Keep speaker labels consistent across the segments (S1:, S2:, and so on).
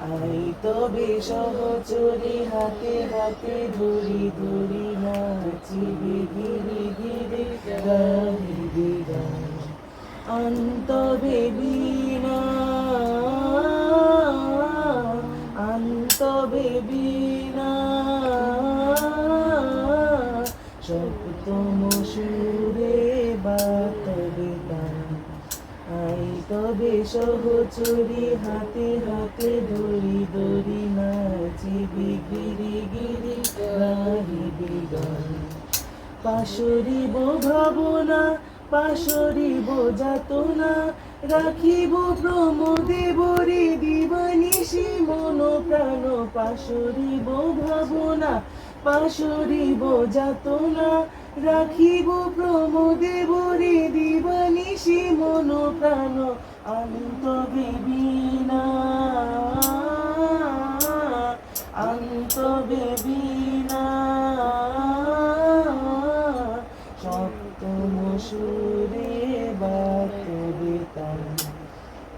S1: I তবে সহচরি হাতে হাতে ধরি ধরি নাচিবি গিরি গিরি গাহিবি গান অন্তবে বীণা অন্তবে বীণা সপ্তম সুরে। তবে সহচরি হাতে হাতে ধরি ধরি নাচিবি গিরি গিরি গাহিবি গান পাশরিব ভাবনা, পাশরিব যাতনা, রাখিব প্রমোদে বরে দিবানিশি মন প্রাণ। পাশরিব ভাবনা, পাশরিব যাতনা, রাখিব প্রমোদে বরে দিবানিশি মন প্রাণ অন্ত বিবিনা অন্ত বিবিনা সপ্তম সুরে বাতবে তান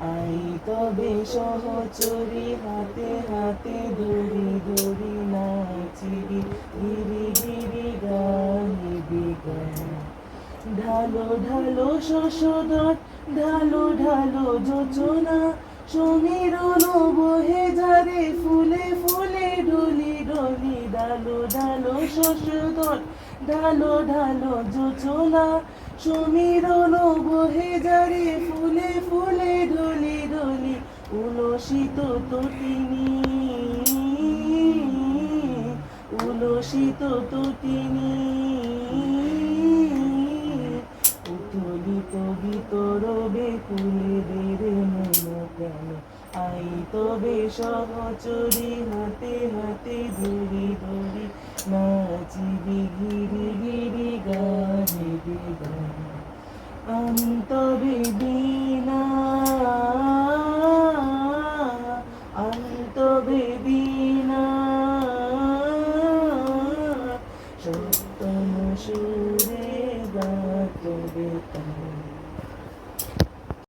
S1: আই তবে সহচরি হাতে হাতে ধরি ধরি নাচিবি গিরি গিরি গাহিবি গান ঢালো ঢালো, শশধর, ঢালো ঢালো যোচনা সমীরণ বহে যারে ফুলে ফুলে ডলি ডলি। ডালো ডালো শশধর, ঢালো ঢালো যোচনা সমীরণ বহে যারে ফুলে ফুলে ডলি ডলি। উলসিত তটিনী উলসিত তটিনী উতলিত ভিতর বেকুলে বেড়ে মন প্রাণ। আই তবে সহচরি হাতে হাতে ধরি ধরি নাচিবি গিরি গিরি গাহিবি গান বিনা অন্তবে বিনা। সপ্তম তান